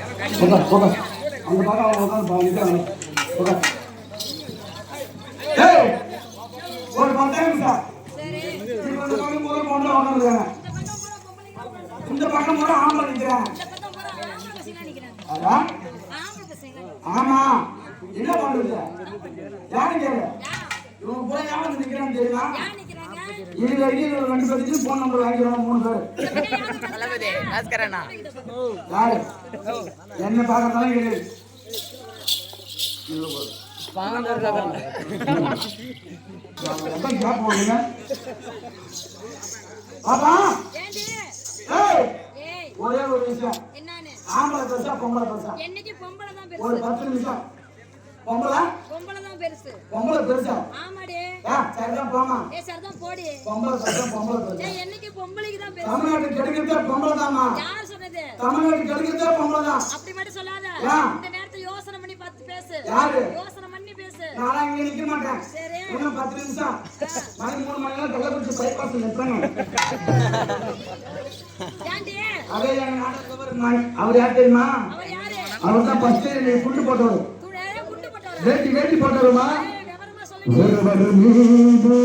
அந்த பக்கம் அவங்க உட்காந்து ஒரு பத்து நிமிஷம் இது பக்கம் பூரா பொண்ணு உட்காந்துருக்காங்க இந்த பக்கம் பூரா ஆம்பளை நிற்கிறாங்க அதான் ஆமா. என்ன பண்ணுறது யாரும் கேளு? இவங்க பூரா யாரும் நிற்கிறான்னு தெரியுமா? இது வரைக்கும் ஒரு ரெண்டு பேருக்கு ஃபோன் நம்பர் வாங்கிடுவாங்க மூணு பேர். தளபதி பாஸ்கரண்ணா யாரு? என்ன பார்க்கறதாலும் கிடையாது ஒரே ஒரு விஷயம் ஆம்பளை பெருசா பொம்பளை பெருசா? ஒரு பத்து நிமிஷம். பொம்பளை? பொம்பளை தான் பெருசு. பொம்பளை பெருசா? ஆமாடி. ஏ சரிதான் போமா ஏ சரிதான் போடி. பொம்பளை பெருசா என்னைக்கு பொம்பளைக்கு தான் பெருசு? தமிழ்நாட்டுக்கு கிடைக்கிறதே பொம்பளை தாமா யார் சொன்னது? தமிழ்நாட்டுக்கு கிடைக்கிறதே பொம்பளை தான் அப்படி மட்டும் சொல்லாத? இந்த நேரத்தை யோசனை பண்ணி பார்த்து பேசு. யாரு? யோசனை பண்ணி பேசு. நானா இங்க நிக்க மாட்டேன். சரி. இன்னும் பத்து நிமிஷம். மணி மூணு மணி நேரம் கள்ளக்குறிச்சி பைபாஸ் நிற்றாங்க ஏண்டி? அதே எங்க நாடகவர் நாய். அவர் யார் தெரியுமா? அவர் யாரு? அவர் தான் ஃபர்ஸ்ட் போட்டவரா. வேட்டி வேட்டி போட்டவருமா ஏய், ஒருவர் மீது